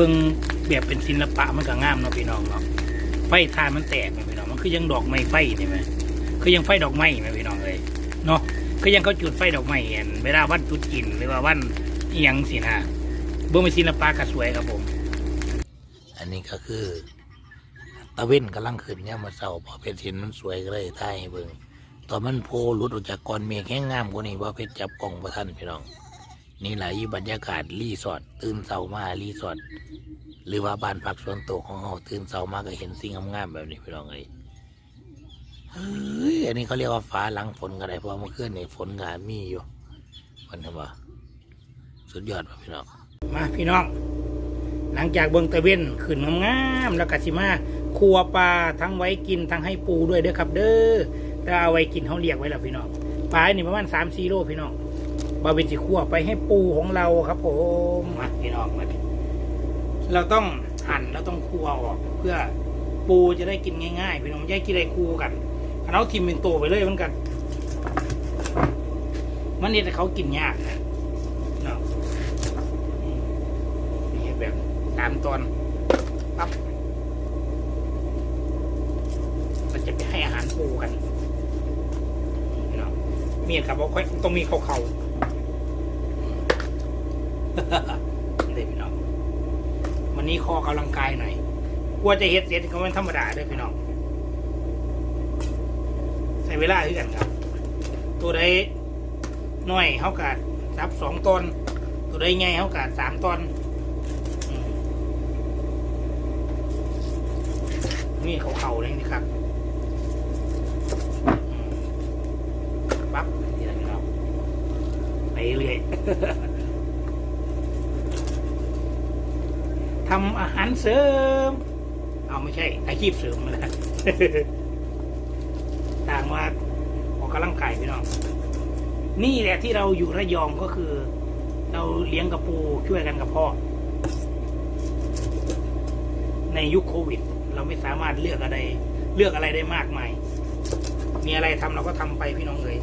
เบิ่งแบบเป็นศิลปะมันก็งามเนาะพี่น้องเนาะไฟทานมันแตกไหมพี่น้องมันคือยังดอกไม้ไฟนี่ไหมคือยังไฟดอกไม้ไหมพี่น้องเลยเนาะคือยังเขาจุดไฟดอกไม้เห็นเวลาวันตรุษจีนหรือว่าวันอิหยังสินะเบิ่งเป็นศิลปะก็สวยครับผม อันนี้ก็คือตะเว้นกำลังขึ้นเนี่ยมาเศร้าพอเพชรเห็นมันสวยก็เลยถ่ายให้เบิ่งตอนมันโพลุดออกจากก้อนเมฆแห้งงามกว่านี้ว่าเพชรจับกล่องประทันพี่น้อง นี่แหละอีบรรยากาศรีสอร์ทตื่นเช้ามารีสอร์ทหรือว่าบ้านพักส่วนตัวของเราตื่นเช้ามาก็เห็นสิ่งงามๆแบบนี้พี่น้องเอ้ยเฮ้ยอันนี้เขาเรียกว่าฟ้าหลังฝนก็ได้เพราะเมื่อคืนนี่ฝนก็มีอยู่มันทำว่าสุดยอดว่ะพี่น้องมาพี่น้อง หลังจากเบิ่งตะเวนขึ้นงามๆแล้วก็สิมาครัวปลาทั้งไว้กินทั้งให้ปูด้วยเด้อครับ เด้อถ้าเอาไว้กินเขาเรียกไว้แล้วพี่น้องปลานี่ประมาณสามสี่โลพี่น้อง บาเป็นสิคั่วไปให้ปูของเราครับผมมาพี่น้องมาเราต้องหั่นแล้วต้องคั่วออก เพื่อปูจะได้กินง่ายๆพี่น้องไม่ใช่กินอะไรคู่กันเราทิมเป็นตัวไปเลยมันกันมันนี่แต่เขากินยากนะเนาะนี่แบบสามตอนปั๊บเราจะไปให้อาหารปูกันเนาะมีดครับว่าค่อยต้องมีเขาเขาๆ เลยพี่น้องวันนี้คอกำลังกายหน่อยกลัวจะเฮ็ดเสร็จก็ไม่ธรรมดาเด้วยพี่น้องใส่เวลาที่กันครับ ตัวใดน้อยเขากัดซับสองตอนตัวใดใหญ่เขากัดสามตอนนี่เขาเข่าๆเลยนะครับปั๊บนี่แหละครับไปเรื่อย ทำอาหารเสริม เอาไม่ใช่ อาชีพเสริมนะต่างว่าออกกำลังกายพี่น้อง นี่แหละที่เราอยู่ระยองก็คือ เราเลี้ยงกระปูช่วยกันกับพ่อ ในยุคโควิด เราไม่สามารถเลือกอะไร เลือกอะไรได้มากมาย มีอะไรทำเราก็ทำไปพี่น้องเลย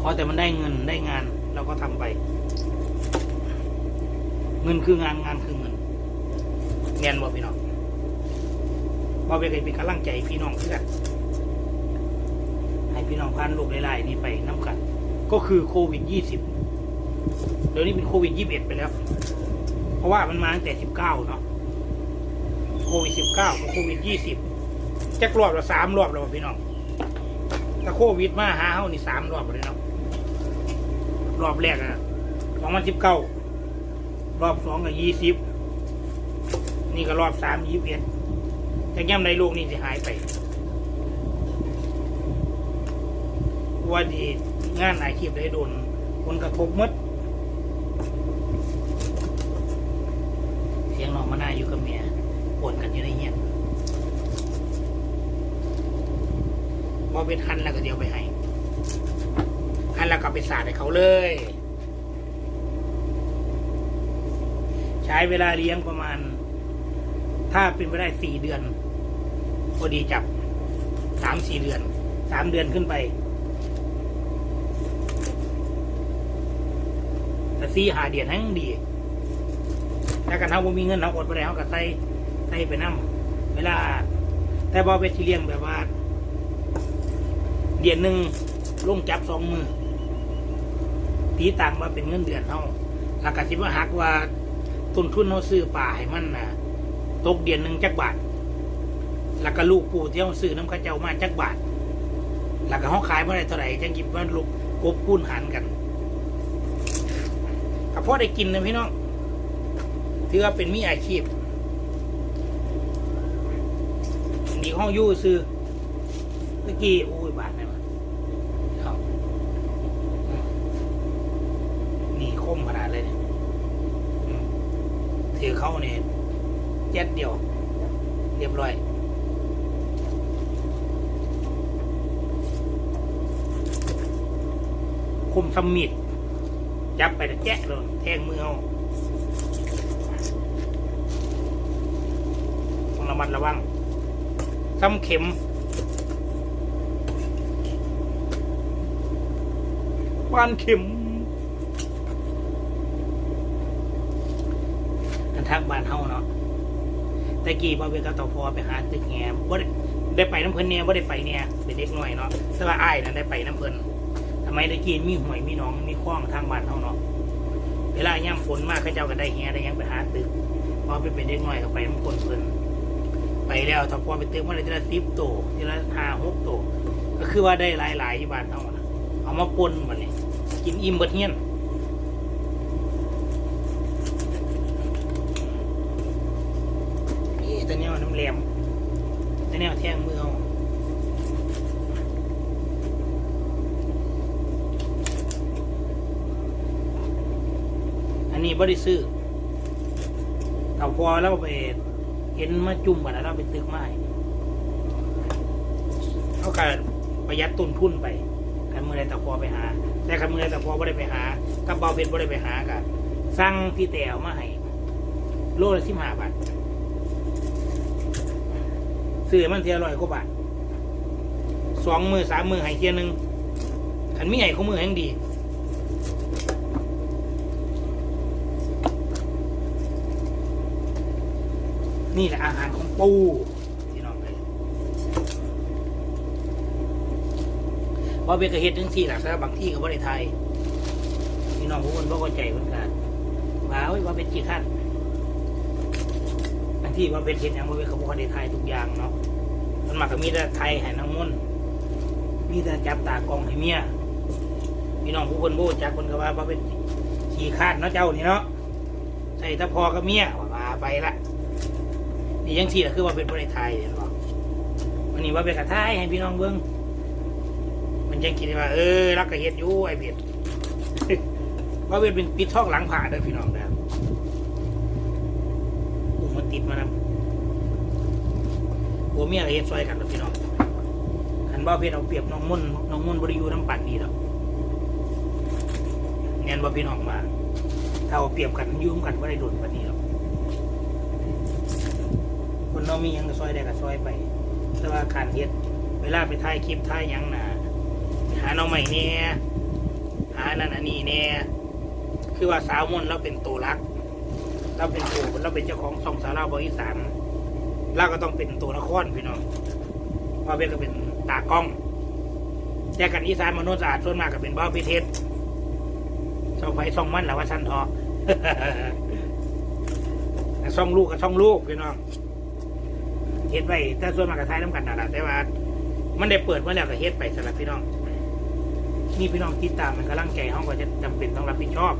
ขอแต่มันได้เงินได้งาน เราก็ทำไป งินคืองานงานคือเงินเงียนบอกพี่น้องบอไปเคยเป็นกำลังใจพี่น้องเพื่อนให้พี่น้องผ่านโรคไล่ๆนี้ไปน้ำกัน ก็คือโควิดยี่สิบเดี๋ยวนี้เป็นโควิดยี่สิบเอ็ดไปแล้ว เพราะว่ามันมาตั้งแต่สิบเก้าเนาะโควิดสิบเก้ากับโควิดยี่สิบจักรอบละสามรอบแล้วพี่น้องถ้าโควิดมาหาเฮานี่สามรอบเลยเนาะรอบแรกอะสองพันสิบเก้า รอบสองกับยี่สิบนี่ก็รอบสามยี่สิบเอ็ดจะย่ำในโลกนี้จะหายไปว่าดีงานอาชีพได้โดนผลกระทบมดเสียงน้องมานาอยู่กับเมียปวดกันอยู่ในเงี้ยพอเป็นคันแล้วก็เดียวไปให้คันแล้วก็ไปสาดให้เขาเลย ใช้เวลาเลี้ยงประมาณ ถ้าเป็นไปได้สี่เดือนพอดีจับสามสี่เดือนสามเดือนขึ้นไปแต่สี่หาเดือนทั้งดีถ้ากันเขาบ่มีเงินเขาอดไปแล้วก็ใส่ใส่ไปน้ำเวลา แต่บอเป็นที่เลี้ยงแบบว่า เดือนหนึ่งลงจับสองมือตีต่างมาเป็นเงินเดือนเขาหลักกสิว่าหักว่า ต้นทุนเขาซื้อป่าให้มันนะตกเดือนหนึ่งจักบาท แล้วก็ลูกปูที่เขาซื้อน้ำข้าเจ้ามาจักบาท แล้วก็เขาขายเมื่อไรเท่าไหร่จังกิบว่าลูกกบคูณหารกันก็พอได้กินนะพี่น้องถือว่าเป็นมีอาชีพนี่ห้องยู่ซื้อเมื่อกี้โอ้ยบาทไหนวะครับอืมนี่คมขนาดเลยเนี่ยอืมถือ เขาเนี่ยเจ็ดเดียว เรียบร้อยคมสมิดจับไปแต่แจ๊ะเลยแทงมือเอาต้องระมัดระวังซ้ำเข็มปานเข็ม ทางบ้านเฮาเนาะแต่กี้บ่เวกับต่อพอไปหาตึกแหมบ่ได้ได้ไปน้ำเพิ่นเนี่ยบ่ได้ไปเนี่ยเป็นเด็กน้อยเนาะแต่ว่าอ้ายน่ะได้ไปน้ำเพิ่นทำไมตะกี้มีหวยมีหนองมีคลองทางบ้านเฮาเนาะเวลาย่ำฝนมากเขาเจ้าก็ได้แหได้ยังไปหาตึกพอไปเป็นเด็กน้อยก็ไปน้ำคนเพิ่นไปแล้วถ้าพอไปตึกมาได้ทีละ10โตทีละ5 6โตก็คือว่าได้หลายๆที่บ้านเฮานะเอามาปนบัดนี้กินอิ่มเบิดเฮียนตัวเนี้ยน้ำแหลม ตัวเทียแทงมือเอาอันนี้บริซื้อเอาพอแล้วไปเห็นมาจุ่มกันแล้วเราไปตึกไม้เขาการประหยัดต้นทุนไปคันมือใดตะพอไปหา แต่คันมือใดตะพอไม่ได้ไปหากับเบาเพชรไม่ได้ไปหากันสั่งพี่แต่เอามาให้โลละสิบห้าบาท ซื้อมันเทียร้อยกว่าบาทสองมือสามมือให้เทียหนึ่งขันมีใหญ่ของมือแห่งดีนี่แหละอาหารของปูที่น้องเลยว่าเบกระเฮ็ดทั้งที่หลักซะบางที่ก็บ่ได้ไทยพี่น้องผู้คนบ่เข้าใจเหมือนกันว่าเอ้ยว่าเป็นกี่ขั้น ที่ว่าเป็นเห็ดอย่างว่าเป็นขบวนในไทยทุกอย่างเนาะมันมาก็มีแต่ไทยให้น้ำมนต์มีแต่จับตากองให้เมียพี่น้องผู้คนโบจักคนก็ว่าว่าเป็นขี่คาดเนาะเจ้านี่เนาะใส่ตะพอกับเมียว่าไปละนี่ยังสี่ละคือว่าเป็นบริไทยเห็นบ่วันนี้ว่าเป็นกระทายให้พี่น้องเบิ้งมันยังคิดว่าเออรักกระเฮ็ดอยู่ไอ้เบ็ดว่าเป็นเป็นปิดท่องหลังผ่าเด้อพี่น้องนะครับกู มันติดมานำผัวเมียก็เฮ็ดซอยกันแล้วพี่น้องคันบ่เพชรเอาเปรียบน้องมุ่นน้องมุ่นบ่ได้อยู่น้ำปัดดีดอกเนียนบ่พี่น้องมาถ้าเอาเปรียบกันยุ่มกันบ่ได้โดนปานนี้หรอกคนเรามียังก็ซอยได้ก็ซอยไป แต่ว่าการเฮ็ดเวลาไปถ่ายคลิปถ่ายยังน่ะหาน้องใหม่เนี่ยหานั่นอันนี้เนี่ยคือว่าสาวมุนต์เราเป็นตัวรัก เราเป็นตัวเราเป็นเจ้าของช่องสาราบริสานเราก็ต้องเป็นตัวละครพี่น้องเพราะเป็นก็เป็นตากล้องแต่กันอีสานมนุษย์สะอาดส่วนมากก็เป็นบ้าพิเทศช่องไฟช่องมันแหละว่าชั้นทอแต่องลูกกับช่องลูกพี่น้องเฮ็ดไว้แต่ส่วนมากกับไทยน้ำกันนั่นแหละแต่ว่า มันได้เปิดมาแล้วก็เฮ็ดไปสำหรับพี่น้องนี่พี่น้องติดตามมันกำลังใจห้องก็จะจำเป็นต้องรับผิดชอบ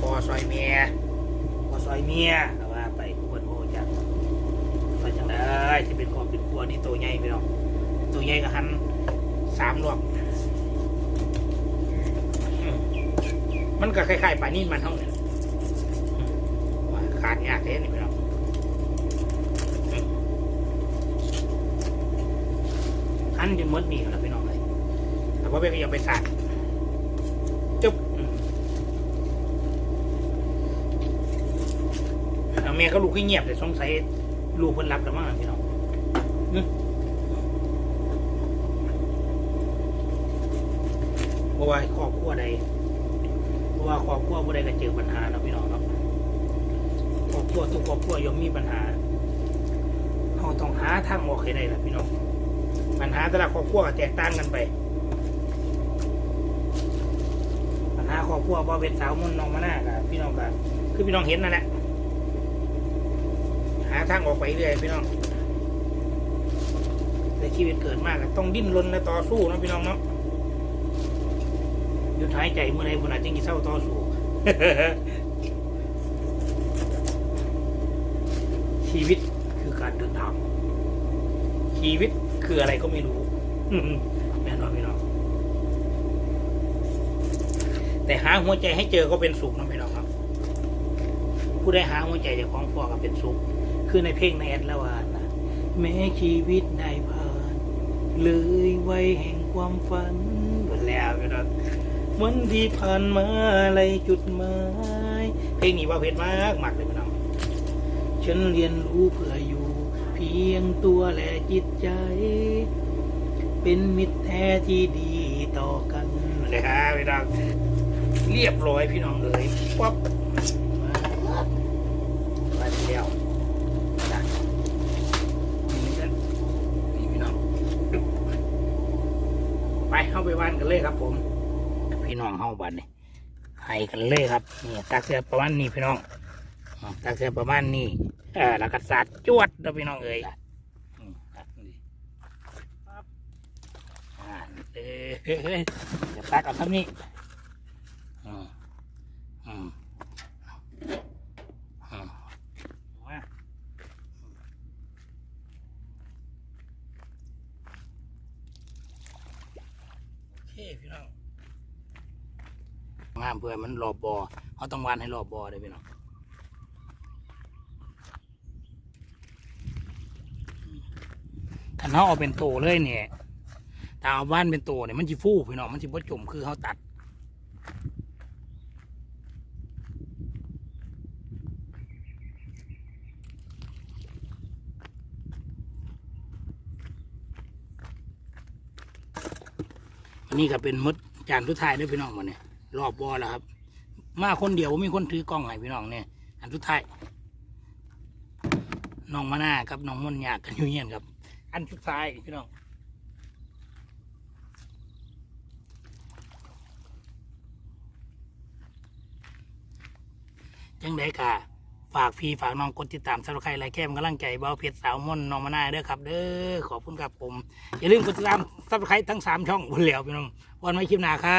หัว ซอยเมียหัวซอยเมียแต่ว่าไปกูเปิดโอจังไปจังได้จะเป็นครอบเป็นครัวนี่ตัวใหญ่ไปเนาะตัวใหญ่ก็หันสามรอบมันก็คล้ายๆปลานิ่มันเท่านั้นว่าขาดยากเลยนี่พี่น้องหันจนมดนี่แล้วพี่น้องเลยแต่ว่าเบก็ย่าไปสั่นจุ๊บอืม เอาเมียก็ลูกให้เงียบแต่สงสัยลูกเพิ่นรับแล้วมั้งพี่น้องหึเพราะว่าครอบครัวใดเพราะว่าครอบครัวผู้ใดก็เจอปัญหาเนาะพี่น้องเนาะครอบครัวทุกครอบครัวย่อมมีปัญหาเราต้องหาทางออกให้ได้ล่ะพี่น้องปัญหาแต่ละครอบครัวก็แตกต่างกันไป ปัญหาครอบครัวบ่เป็นสาวมนต์น้องมาหน้ากับพี่น้องกันคือพี่น้องเห็นนั่นแหละ หาทางออกไปเรื่อยพี่น้องแต่ชีวิตเกิดมากต้องดิ้นรนและต่อสู้นะพี่น้องเนาะหยุดหายใจเมื่อไรคนอาจจะกิเศร้าต่อสู้ชีวิตคือการเดินทางชีวิตคืออะไรก็ไม่รู้แน่นอนพี่น้องแต่หาหัวใจให้เจอก็เป็นสุขนะพี่น้องครับผู้ได้หาหัวใจจากของพ่อก็เป็นสุข คือในเพลงในแอดละวานนะแม้ชีวิตได้ผ่านเลยไวแห่งความฝันหมดแล้วพี่น้องวันที่ผ่านมาอะไรจุดหมายเพลงนี้ว่าเพชรมากมากเลยพี่น้องฉันเรียนรู้เพื่ออยู่ เพียงตัวและจิตใจ เป็นมิตรแท้ที่ดีต่อกันเลยฮะพี่น้องเรียบร้อยพี่น้องเอ๋ยป๊อบมาเดียวนะนี่กันนี่พี่น้อง ไปเข้าไปบ้านกันเลยครับ ผม พี่น้องเข้าบ้านนี่ให้กันเลยครับนี่ตักเสียประมาณนี้พี่น้องอ่าตักเสียประมาณนี้เออแล้วก็สาดจวดเด้อพี่น้องเอ๋ยอืมตักนี่ปั๊บอ่าเอ้ยเฮ้ยเฮ้ยเดี๋ยวตักเอาครับนี่อืมอืมอืมมาโอเค พี่น้องงามเพื่อมันรอบบอเขาต้องวานให้รอบบอเลยพี่น้องถ้าเขาเอาเป็นโตเลยเนี่ยถ้าเอาบ้านเป็นโตเนี่ยมันจะฟูพี่น้องมันจะบดจมคือเขาตัด อันนี้ก็เป็นมดจานทุดท้ายด้วยพี่น้องมาเนี่ยรอบบอแล้วครับ มาคนเดียวบ่มีคนถือกล้องให้พี่น้องเนี่ยอันทุดท้ายน้องมาหน้ากับน้องมนยากกันอยู่เงี้ยครับ อันสุดท้ายพี่น้องจังไดกะ ฝากพี่ฝากน้องกดติดตามสำหรับใครไลค์แค่มกำลังใจเบาเพชรสาวม่อนน้องมาหน้าเด้อครับ เด้อขอบคุณครับผม อย่าลืมกดติดตามสำหรับใครทั้งสามช่องบนเหลียวพี่น้องวันไม่คลิปหน้าครับ